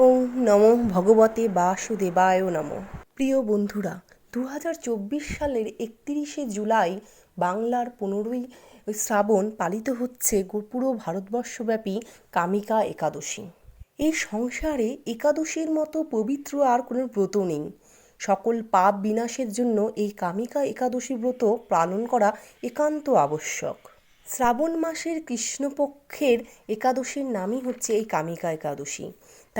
ওম নমো ভগবতে বাসুদেবায় নমো। প্রিয় বন্ধুরা দু হাজার চব্বিশ সালের একত্রিশে জুলাই বাংলার পনেরোই শ্রাবণ পালিত হচ্ছে পুরো ভারতবর্ষব্যাপী কামিকা একাদশী। এই সংসারে একাদশীর মতো পবিত্র আর কোনো ব্রত নেই। সকল পাপ বিনাশের জন্য এই কামিকা একাদশী ব্রত পালন করা একান্ত আবশ্যক। শ্রাবণ মাসের কৃষ্ণপক্ষের একাদশীর নামই হচ্ছে এই কামিকা একাদশী।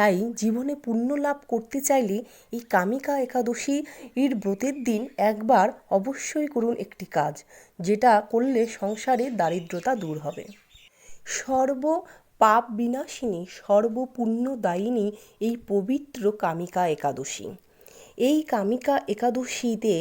তাই জীবনে পুণ্য লাভ করতে চাইলে এই কামিকা একাদশী এর ব্রতের দিন একবার অবশ্যই করুন একটি কাজ, যেটা করলে সংসারে দারিদ্রতা দূর হবে। সর্ব পাপ বিনাশিনী সর্বপুণ্যদায়িনী এই পবিত্র কামিকা একাদশী। এই কামিকা একাদশীতে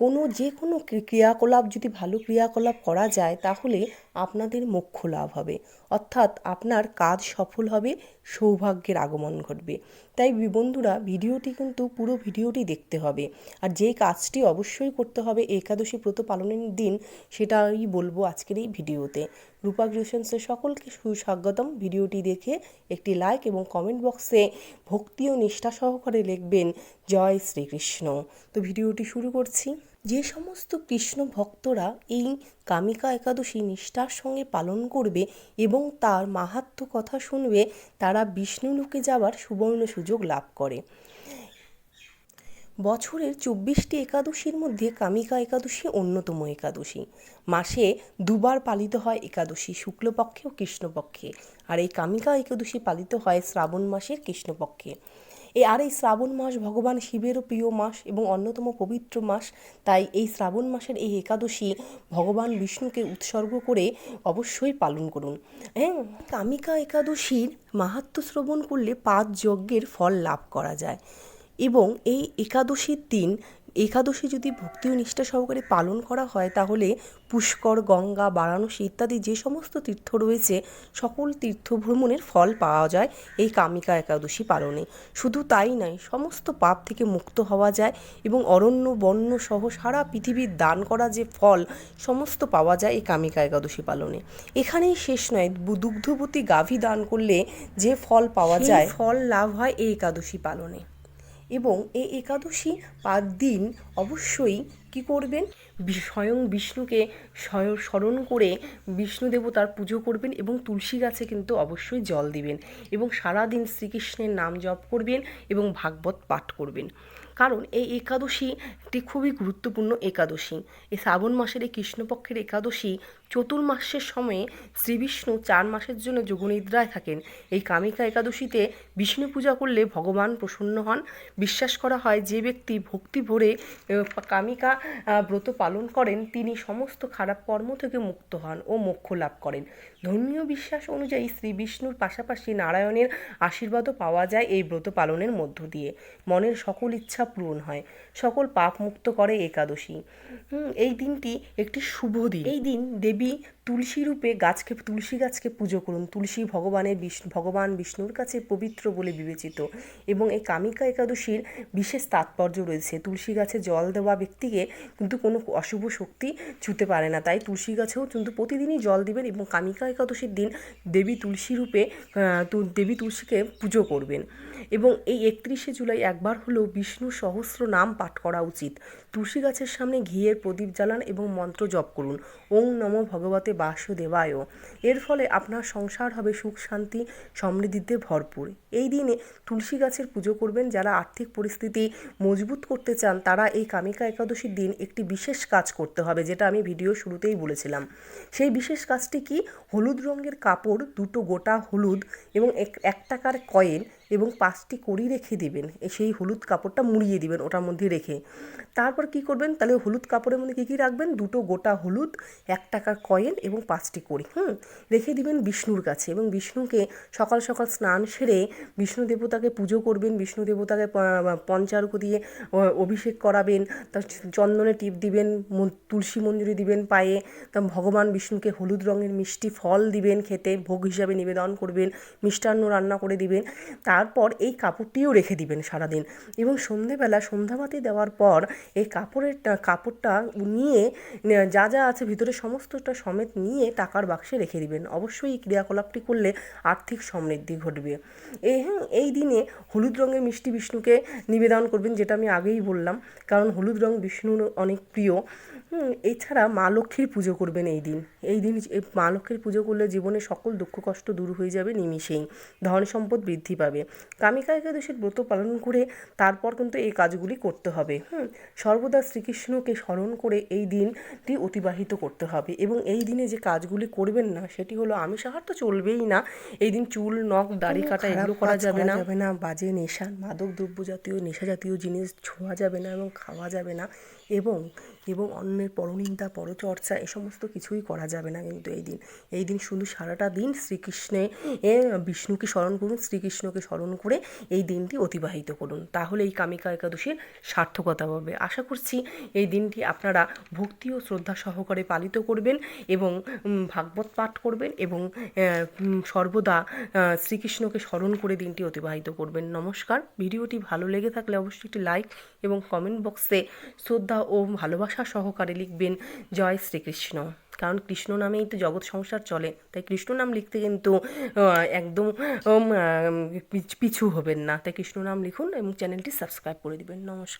কোনো যে কোনো ক্রিয়াকলাপ যদি ভালো ক্রিয়াকলাপ করা যায়, তাহলে আপনাদের মোক্ষ লাভ হবে। অর্থাৎ আপনার কাজ সফল হবে, সৌভাগ্যের আগমন ঘটবে। তাই বন্ধুরা, ভিডিওটি কিন্তু পুরো ভিডিওটি দেখতে হবে। আর যে কাজটি অবশ্যই করতে হবে, একাদশী ব্রত পালনের দিন, সেটাই বলব আজকের এই ভিডিওতে। রূপা ক্রিয়েশনসের সকলকে সুস্বাগতম। ভিডিওটি দেখে একটি লাইক এবং কমেন্ট বক্সে ভক্তি ও নিষ্ঠা সহকারে লিখবেন, জয় শ্রীকৃষ্ণ। তো ভিডিওটি শুরু করছি। যে সমস্ত কৃষ্ণ ভক্তরা এই কামিকা একাদশী নিষ্ঠার সঙ্গে পালন করবে এবং তার মাহাত্ম্য কথা শুনবে, তারা বিষ্ণু লোকে যাওয়ার সুবর্ণ সুযোগ লাভ করে। বছরের চব্বিশটি একাদশীর মধ্যে কামিকা একাদশী অন্যতম একাদশী। মাসে দুবার পালিত হয় একাদশী শুক্লপক্ষে ও কৃষ্ণপক্ষে। আর এই কামিকা একাদশী পালিত হয় শ্রাবণ মাসের কৃষ্ণপক্ষে। এ আর এই শ্রাবণ মাস ভগবান শিবেরও প্রিয় মাস এবং অন্যতম পবিত্র মাস। তাই এই শ্রাবণ মাসের এই একাদশী ভগবান বিষ্ণুকে উৎসর্গ করে অবশ্যই পালন করুন। হ্যাঁ কামিকা একাদশীর মাহাত্ম্য শ্রবণ করলে পাঁচ যজ্ঞের ফল লাভ করা যায়। এবং এই একাদশীর দিন একাদশী যদি ভক্তি ও নিষ্ঠা সহকারে পালন করা হয় তাহলে পুষ্কর গঙ্গা বারাণসী ইত্যাদি যে সমস্ত তীর্থ রয়েছে সকল তীর্থ ভ্রমণের ফল পাওয়া যায় এই কামিকা একাদশী পালনে। শুধু তাই নয় সমস্ত পাপ থেকে মুক্ত হওয়া যায় এবং অরণ্য বন্য সহ সারা পৃথিবীর দান করা যে ফল সমস্ত পাওয়া যায় এই কামিকা একাদশী পালনে। এখানেই শেষ নয় দুগ্ধবতী গাভী দান করলে যে ফল পাওয়া যায় ফল লাভ হয় এই একাদশী পালনে। এবং এই একাদশী পাঁচ দিন অবশ্যই কি করবেন? স্বয়ং বিষ্ণুকে স্মরণ করে বিষ্ণু দেবতার পুজো করবেন এবং তুলসী গাছে কিন্তু অবশ্যই জল দিবেন এবং সারাদিন শ্রীকৃষ্ণের নাম জপ করবেন এবং ভাগবত পাঠ করবেন। কারণ এই একাদশী একটি খুবই গুরুত্বপূর্ণ একাদশী। এই শ্রাবণ মাসের এই কৃষ্ণপক্ষের একাদশী চতুর্মাসের সময়ে শ্রীবিষ্ণু চার মাসের জন্য যোগনিদ্রায় থাকেন। এই কামিকা একাদশীতে বিষ্ণু পূজা করলে ভগবান প্রসন্ন হন। বিশ্বাস করা হয় যে ব্যক্তি ভক্তি ভরে কামিকা ব্রত পালন করেন, তিনি সমস্ত খারাপ কর্ম থেকে মুক্ত হন ও মোক্ষ লাভ করেন। ধর্মীয় বিশ্বাস অনুযায়ী শ্রী বিষ্ণুর পাশাপাশি নারায়ণের আশীর্বাদও পাওয়া যায় এই ব্রত পালনের মধ্য দিয়ে। মনের সকল ইচ্ছা পূরণ হয়, সকল পাপ মুক্ত করে একাদশী। এই দিনটি একটি শুভ দিন। এই দিন দেবী তুলসী রূপে গাছকে, তুলসী গাছকে পুজো করুন। তুলসী ভগবানের বিষ্ণু ভগবান বিষ্ণুর কাছে পবিত্র বলে বিবেচিত এবং এই কামিকা একাদশীর বিশেষ তাৎপর্য রয়েছে। তুলসী গাছে জল দেওয়া ব্যক্তিকে কিন্তু কোনো অশুভ শক্তি ছুতে পারে না। তাই তুলসী গাছেও কিন্তু প্রতিদিনই জল দিবেন এবং কামিকা একাদশীর দিন দেবী তুলসী রূপে দেবী তুলসীকে পুজো করবেন। এবং এই একত্রিশে জুলাই একবার হলেও বিষ্ণু সহস্র নাম পাঠ করা উচিত। তুলসী গাছের সামনে ঘিয়ের প্রদীপ জ্বালান এবং মন্ত্র জপ করুন। ওং নম ভগবতে বাসুদেবায় এর ফলে আপনার সংসার হবে সুখ, শান্তি, সমৃদ্ধিতে ভরপুর। এই দিনে তুলসী গাছের পুজো করবেন। যারা আর্থিক পরিস্থিতি মজবুত করতে চান, তারা এই কামিকা একাদশীর দিন একটি বিশেষ কাজ করতে হবে, যেটা আমি ভিডিও শুরুতেই বলেছিলাম। সেই বিশেষ কাজটি কি? হলুদ রঙের কাপড়, দুটো গোটা হলুদ এবং এক এক টাকার কয়েন এবং পাঁচটি কড়ি রেখে দেবেন। সেই হলুদ কাপড়টা মুড়িয়ে দিবেন ওটার মধ্যে রেখে। তারপর কি করবেন? তাহলে হলুদ কাপড়ের মধ্যে কী কী রাখবেন? দুটো গোটা হলুদ, এক টাকার কয়েন এবং পাঁচটি কড়ি, হুম? রেখে দিবেন বিষ্ণুর কাছে এবং বিষ্ণুকে সকাল সকাল স্নান সেরে বিষ্ণু দেবতাকে পুজো করবেন। বিষ্ণু দেবতাকে প- পঞ্চার্ঘ দিয়ে অভিষেক করাবেন। তার চন্দনে টিপ দিবেন তুলসী মঞ্জুরি দিবেন পায়ে। তা ভগবান বিষ্ণুকে হলুদ রঙের মিষ্টি ফল দিবেন খেতে, ভোগ হিসাবে নিবেদন করবেন, মিষ্টান্ন রান্না করে দিবেন। তার তারপর এই কাপড়টিও রেখে দিবেন সারাদিন। এবং সন্ধেবেলা সন্ধ্যাবাতি দেওয়ার পর এই কাপড়ের কাপড়টা নিয়ে যা যা আছে ভিতরে সমস্তটা সমেত নিয়ে টাকার বাক্সে রেখে দিবেন। অবশ্যই এই ক্রিয়াকলাপটি করলে আর্থিক সমৃদ্ধি ঘটবে। এই এই দিনে হলুদ রঙের মিষ্টি বিষ্ণুকে নিবেদন করবেন, যেটা আমি আগেই বললাম, কারণ হলুদ রং বিষ্ণুর অনেক প্রিয়। এছাড়া মা লক্ষ্মীর পুজো করবেন এই দিন। এই দিন মা লক্ষ্মীর পুজো করলে জীবনে সকল দুঃখ কষ্ট দূর হয়ে যাবে নিমিষেই। ধন সম্পদ বৃদ্ধি পাবে। কামিকা একাদশীর ব্রত পালন করে তারপর কিন্তু এই কাজগুলি করতে হবে। হুম সর্বদা শ্রীকৃষ্ণকে স্মরণ করে এই দিনটি অতিবাহিত করতে হবে এবং এই দিনে যে কাজগুলি করবেন না সেটি হলো আমিষ আহার তো চলবেই না। এই দিন চুল নখ দাড়ি কাটা এগুলো করা যাবে না। যাবে না বাজে নেশা মাদক দ্রব্য জাতীয় নেশা জাতীয় জিনিস ছোঁয়া যাবে না এবং খাওয়া যাবে না। এবং এবং অন্যের পরনিন্দা, পরচর্চা এ সমস্ত কিছুই করা যাবে না কিন্তু এই দিন। এই দিন শুধু সারাটা দিন শ্রীকৃষ্ণে, এ বিষ্ণুকে স্মরণ করুন, শ্রীকৃষ্ণকে স্মরণ করে এই দিনটি অতিবাহিত করুন। তাহলে এই কামিকা একাদশীর সার্থকতা পাবে আশা করছি এই দিনটি আপনারা ভক্তি ও শ্রদ্ধা সহকারে পালিত করবেন এবং ভাগবত পাঠ করবেন এবং সর্বদা শ্রীকৃষ্ণকে স্মরণ করে দিনটি অতিবাহিত করবেন। নমস্কার। ভিডিওটি ভালো লেগে থাকলে অবশ্যই একটি লাইক এবং কমেন্ট বক্সে শ্রদ্ধা ও ভালোবাসা সহকারে লিখবেন জয় শ্রীকৃষ্ণ। কারণ কৃষ্ণ নামেই তো জগৎ সংসার চলে, তাই কৃষ্ণ নাম লিখতে কিন্তু একদম পিছ- হবেন না। তাই কৃষ্ণ নাম লিখুন এবং চ্যানেলটি সাবস্ক্রাইব করে দেবেন। নমস্কার।